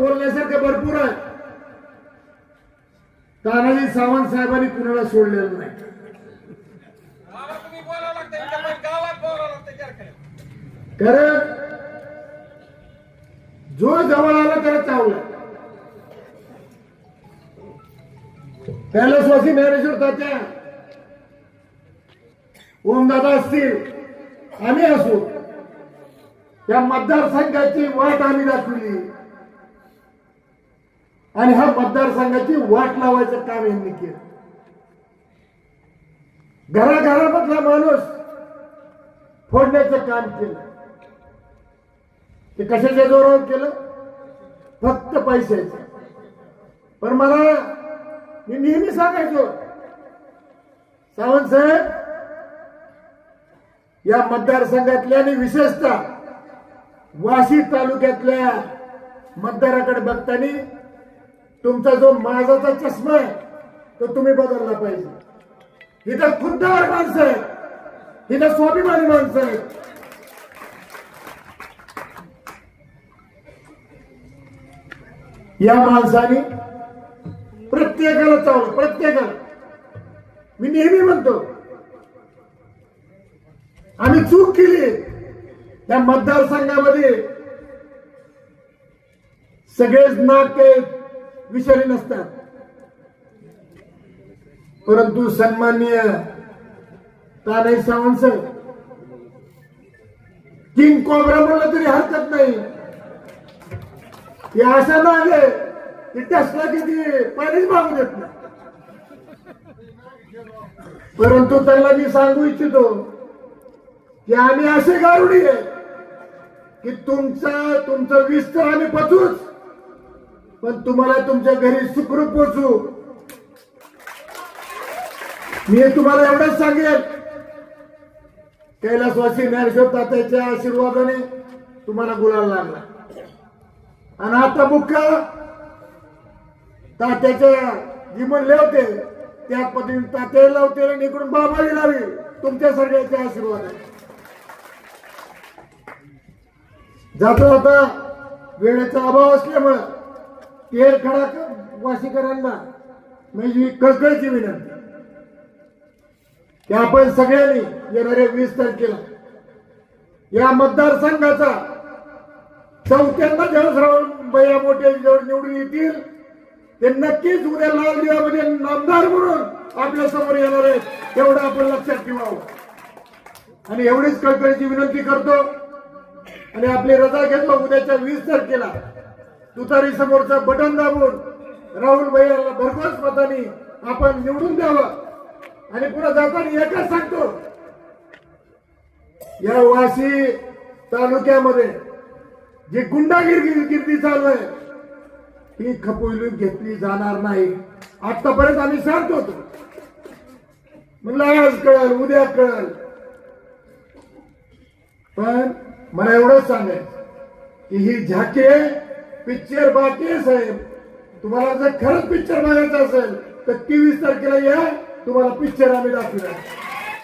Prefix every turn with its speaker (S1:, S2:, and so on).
S1: बोलण्यासारखं भरपूर आहे. तानाजी सावंत साहेबांनी कुणाला सोडलेलं नाही. कारण जो जवळ आला त्याला चावला. कैलासवासी ज्ञानेश्वर तात्या ओमदादा असतील आम्ही असू. त्या मतदारसंघाची वाट आम्ही दाखवली. आणि हा मतदारसंघाची वाट लावायचं काम यांनी केलं. घराघरामधला माणूस फोडण्याचं काम केलं. ते कशाच्या जोरावर केलं? फक्त पैशाचं. पण मला मी नेहमी सांगायचो सावंत साहेब या मतदारसंघातल्या आणि विशेषतः वाशी तालुक्यातल्या मतदाराकडे बघताना तुमचा जो माझाचा चष्मा आहे तो तुम्ही बदलला पाहिजे. इथं खुद्दार माणसं आहेत. इथं स्वाभिमानी माणसं आहेत. या माणसाने प्रत्येकाला चावलं प्रत्येकाला. मी नेहमी म्हणतो आम्ही चूक केली या मतदारसंघामध्ये सगळेच नाते विषारी नसतात. परंतु सन्माननीय तानाई सावंत साहेब किंग कोबरा म्हणलं तरी हरकत नाही. हे असं नाही की त्यासला किती पाणीच मागू देत नाही. परंतु त्यांना मी सांगू इच्छितो की आम्ही असे गारुडी आहे की तुमचा तुमचं विस्तर आम्ही पचूच. पण तुम्हाला तुमच्या घरी सुखरूप पोचू मी तुम्हाला एवढंच सांगेन. कैलासवासी ज्ञानेश्वर तात्याच्या आशीर्वादाने तुम्हाला गुलाल लागला. आणि आता मुख्य तात्याच्या जी म्हणले होते त्या पद्धतीने तात्याला लावते आणि इकडून बाबाही लावी. तुमच्या सगळ्याच्या आशीर्वाद आहे. जाता जाता वेळेचा अभाव असल्यामुळं तेल खडा वाशीकरांना. म्हणजे कळकळची विनंती. की आपण सगळ्यांनी येणाऱ्या वीस तारखेला या मतदारसंघाचा चौथ्यांदा जलसराव बया मोठे जेव्हा निवडून येतील. ते नक्कीच उद्या लाल दिवामध्ये नामदार म्हणून आपल्यासमोर येणार आहेत एवढं आपण लक्षात ठेवावं. आणि एवढीच कळकळीची विनंती करतो. आणि आपली रजा घेतो उद्याच्या वीस तारखेला. तुतारी समोरचं बटन दाबून राहुल भैयाला भरघोस मताने आपण निवडून द्यावं. आणि पुढे जाताना एकच सांगतो. या वाशी तालुक्यामध्ये जी गुंडागिरी गिरती चालू आहे ही खपोईलून घेतली जाणार नाही. आतापर्यंत आम्ही सांगतो होतो. म्हणलं आज कळल उद्या कळल. पण मला एवढंच सांगायचं की ही झाके पिक्चर बाकी आहे साहेब. तुम्हाला जर खरंच पिक्चर बघायचं असेल तर तेवीस तारखेला या तुम्हाला पिक्चर आम्ही दाखवूया